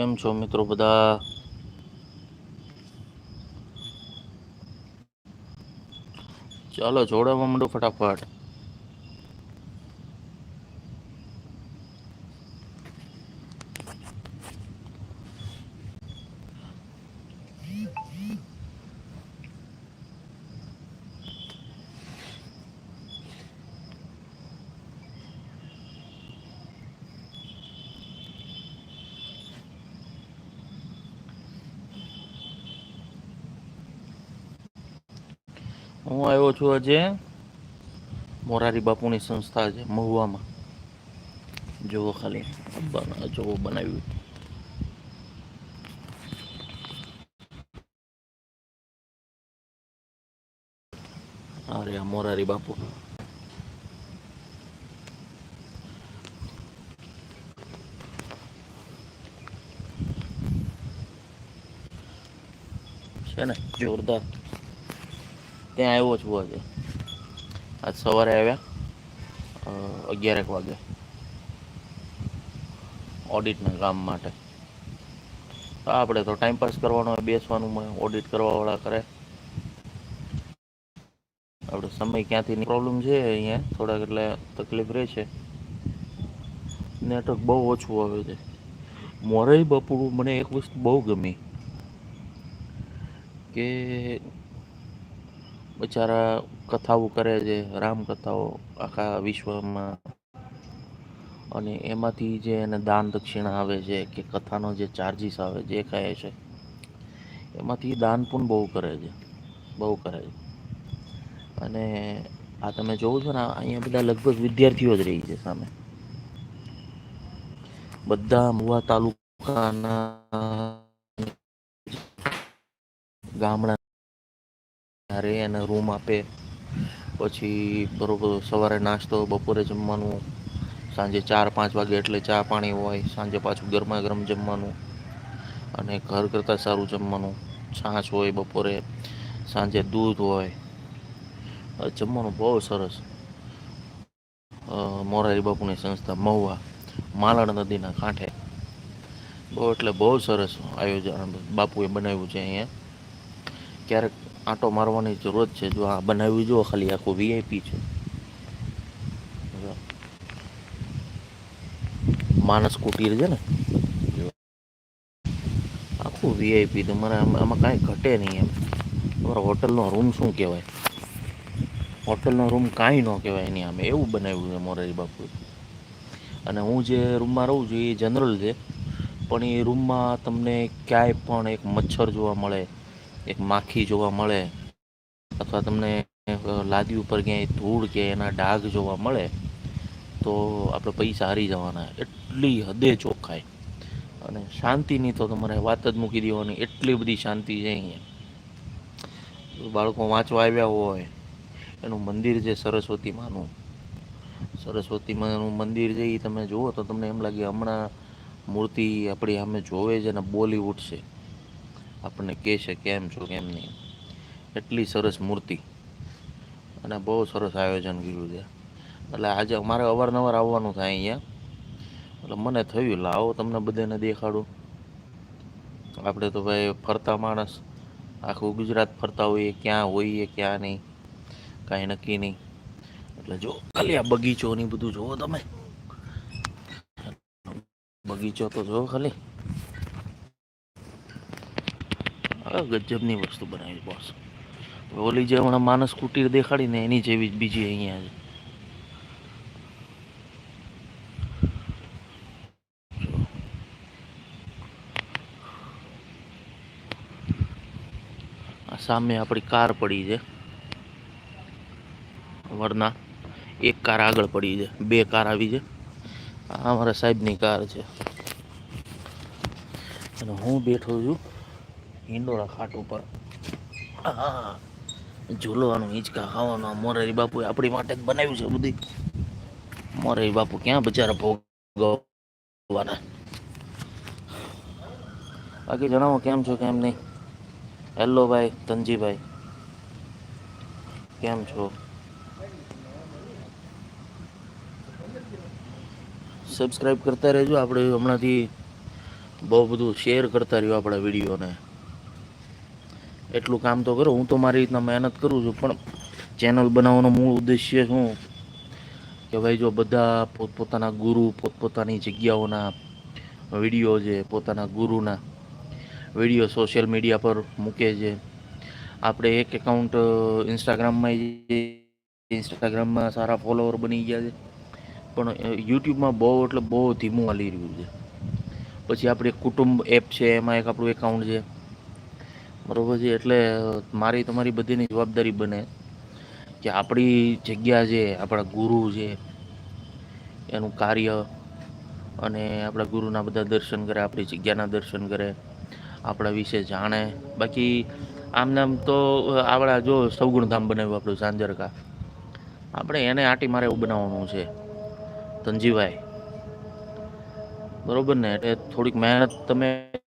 કેમ છો મિત્રો બધા? ચાલો જોડાવા માંડો ફટાફટ. હું આવ્યો છું આજે મોરારી બાપુની સંસ્થા છે, મહુવામાં. જુઓ ખાલી જુઓ બનાવ્યું. અરે આ મોરારી બાપુ. છે ને, જોરદાર. ત્યાં આવ્યો છું આજે. આજ સવારે આવ્યા અગિયારેક વાગે. ઓડિટના કામ માટે. આપણે તો ટાઈમ પાસ કરવાનો હોય, બેસવાનું ઓડિટ કરવાવાળા કરે. આપણે સમય ક્યાંથી પ્રોબ્લેમ છે અહીંયા, થોડાક એટલે તકલીફ રહે છે. નેટવર્ક બહુ ઓછું આવે છે. મોરારી બાપુ મને એક વસ્તુ બહુ ગમી કે બચારા કથાઓ કરે છે, રામકથાઓ આખા વિશ્વમાં. અને એમાંથી જે એને દાન દક્ષિણા આવે છે, કે કથાનો જે ચાર્જીસ આવે જે કહે છે. એમાંથી દાન પણ બહુ કરે છે, બહુ કરે છે. અને આ તમે જોવો છો ને, અહીંયા બધા લગભગ વિદ્યાર્થીઓ જ રહી છે સામે. બધા મુવા તાલુકાના ગામડા રહે અને રૂમ આપે. પછી બરોબર સવારે નાસ્તો, બપોરે જમવાનું, સાંજે ચાર, પાંચ વાગે એટલે ચા પાણી હોય, સાંજે પાછું ગરમા ગરમ જમવાનું અને ઘર કરતાં સારું જમવાનું. છાશ હોય બપોરે, સાંજે દૂધ હોય. જમવાનું બહુ સરસ. મોરારી બાપુની સંસ્થા, મહુવા, માલણ નદીના કાંઠે. બહુ એટલે બહુ સરસ આયોજન બાપુએ બનાવ્યું છે અહીંયા. ક્યારેક આંટો મારવાની જરૂરત છે. જો આ બનાવ્યું જો ખાલી આખું વીઆઈપી છે. માણસ કુટીર છે ને. આખું વીઆઈપી તમારે આમાં કાંઈ ઘટે નહીં એમ. તમારા હોટલનો રૂમ શું કહેવાય? હોટલનો રૂમ કાંઈ ન કહેવાય એની આમે એવું બનાવ્યું છે મોરારી બાપુએ. અને હું જે રૂમમાં રહું છું એ જનરલ છે. પણ એ રૂમમાં તમને ક્યાંય પણ એક મચ્છર જોવા મળે એક માખી જોવા મળે, અથવા તમને લાદી ઉપર ક્યાંય ધૂળ કે એના ડાઘ જોવા મળે, તો આપણે પૈસા હારી જવાના. એટલી હદે ચોખ્ખાય અને શાંતિની તો તમારે વાત જ મૂકી દેવાની, એટલી બધી શાંતિ છે અહીંયા. બાળકો વાંચવા આવ્યા હોય, એનું મંદિર છે સરસ્વતી માનું. સરસ્વતી માનું મંદિર છે એ તમે જુઓ તો તમને એમ લાગે હમણાં મૂર્તિ આપણી સામે જોવે છે ને બોલી ઉઠશે આપણને કહેશે કેમ છો, કેમ નહીં. એટલી સરસ મૂર્તિ. અને બહુ સરસ આયોજન કર્યું છે. એટલે આજે અમારે અવારનવાર આવવાનું થાય અહીંયા. એટલે મને થયું લાવો તમને બધાને દેખાડું. આપણે તો ભાઈ ફરતા માણસ. આખું ગુજરાત ફરતા હોઈએ, ક્યાં હોઈએ, ક્યાં નહીં. કાંઈ નક્કી નહીં. એટલે જો ખાલી આ બગીચો ને બધું જોવો તમે. બગીચો તો જોવો ખાલી આ ગજબની વસ્તુ બનાવી બોસ ઓલી જે હમણાં માનસ કુટીર દેખાડીને એની જેવી જ બીજી અહીંયા છે. સામે આપણી કાર પડી છે. વરના એક કાર આગળ પડી છે. બે કાર આવી છે. આ અમારા સાહેબની કાર છે. અને હું બેઠો છું હિંડોળા ખાટ ઉપર. હા ઝૂલવાનું, હિંચકા ખાવાનું. મોરારી બાપુએ આપણી માટે જ બનાવ્યું છે બધી. મોરારી બાપુ ક્યાં બચારા ભોગવવાના? બાકી જણાવો, કેમ છો, કેમ નહીં? હેલો ભાઈ તનજીભાઈ કેમ છો? સબસ્ક્રાઇબ કરતા રહેજો. આપણે હમણાંથી બહુ બધું શેર કરતા રહ્યો આપણા વિડીયોને. એટલું કામ તો કરો. હું તો મારી રીતના મહેનત કરું છું, પણ ચેનલ બનાવવાનો મૂળ ઉદ્દેશ્ય શું? કે ભાઈ જો બધા પોતપોતાના ગુરુ, પોતપોતાની જગ્યાઓના વીડિયો છે, પોતાના ગુરુના વીડિયો સોશિયલ મીડિયા પર મૂકે છે. આપણે એક એકાઉન્ટ ઇન્સ્ટાગ્રામમાં ઇન્સ્ટાગ્રામમાં સારા ફોલોવર બની ગયા છે. પણ યુટ્યુબમાં બહુ એટલે બહુ ધીમું હાલી રહ્યું છે. પછી આપણે કુટુંબ એપ છે, એમાં એક આપણું એકાઉન્ટ છે. બરોબર છે? એટલે મારી તમારી બધીની જવાબદારી બને કે આપણી જગ્યા છે, આપણા ગુરુ છે, એનું કાર્ય અને આપણા ગુરુના બધા દર્શન કરે, આપણી જગ્યાના દર્શન કરે, આપણા વિશે જાણે. બાકી આમ નામ તો આપણા જો સૌગુણધામ બનાવ્યું આપણું સાંજરકા આપણે એને આટી મારે એવું બનાવવાનું છે, ધનજીભાઈ. બરોબર ને? એટલે થોડીક મહેનત તમે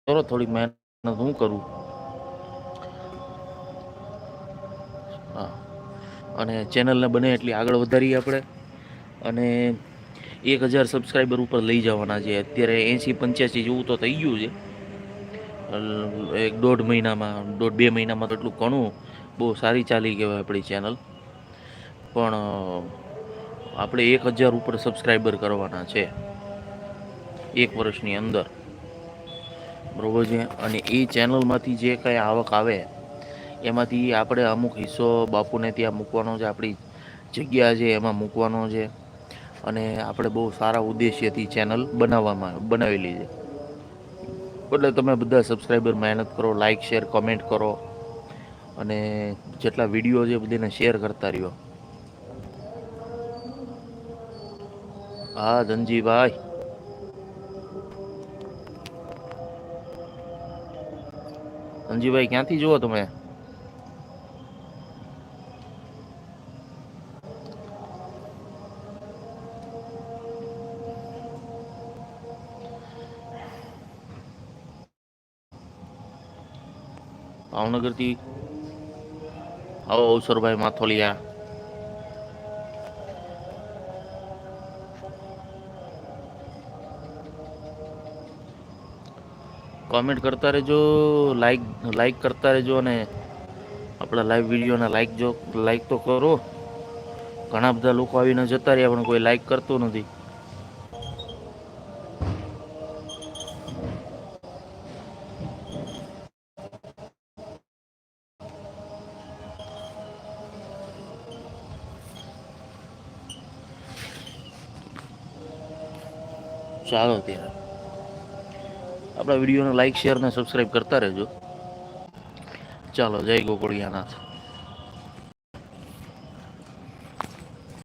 કરો, થોડીક મહેનત હું કરું. હા. અને ચેનલને બને એટલી આગળ વધારીએ આપણે. અને એક હજાર સબસ્ક્રાઈબર ઉપર લઈ જવાના છે. અત્યારે એંસી પંચ્યાસી જેવું તો થઈ ગયું છે. એક દોઢ મહિનામાં, દોઢ બે મહિનામાં તો એટલું ઘણું બહુ સારી ચાલી કહેવાય આપણી ચેનલ પણ આપણે એક હજાર ઉપર સબસ્ક્રાઈબર કરવાના છે. એક વર્ષની અંદર. બરોબર છે? અને એ ચેનલમાંથી જે કંઈ આવક આવે એમાંથી આપણે અમુક હિસ્સો બાપુને ત્યાં મૂકવાનો છે, આપણી જગ્યા છે, એમાં મૂકવાનો છે. અને આપણે બહુ સારા ઉદ્દેશ્યથી ચેનલ બનાવવામાં, બનાવેલી છે. એટલે તમે બધા સબસ્ક્રાઈબર મહેનત કરો લાઇક શેર કોમેન્ટ કરો. અને જેટલા વીડિયો છે બધાને શેર કરતા રહ્યો. હા, ધનજીભાઈ. ધનજીભાઈ, ક્યાંથી જુઓ તમે? ભાવનગરથી આવો અવસરભાઈ માથોલિયા. કોમેન્ટ કરતા રહેજો લાઈક લાઈક કરતા રહેજો અને આપણા લાઈવ વિડીયોના લાઈક જો લાઈક તો કરો. ઘણા બધા લોકો આવીને જતા રહ્યા, પણ કોઈ લાઈક કરતું નથી. ચાલો ત્યારે. આપણા વિડીયોને લાઈક શેર અને સબસ્ક્રાઈબ કરતા રહેજો. ચાલો જય ગોકળિયાનાથ.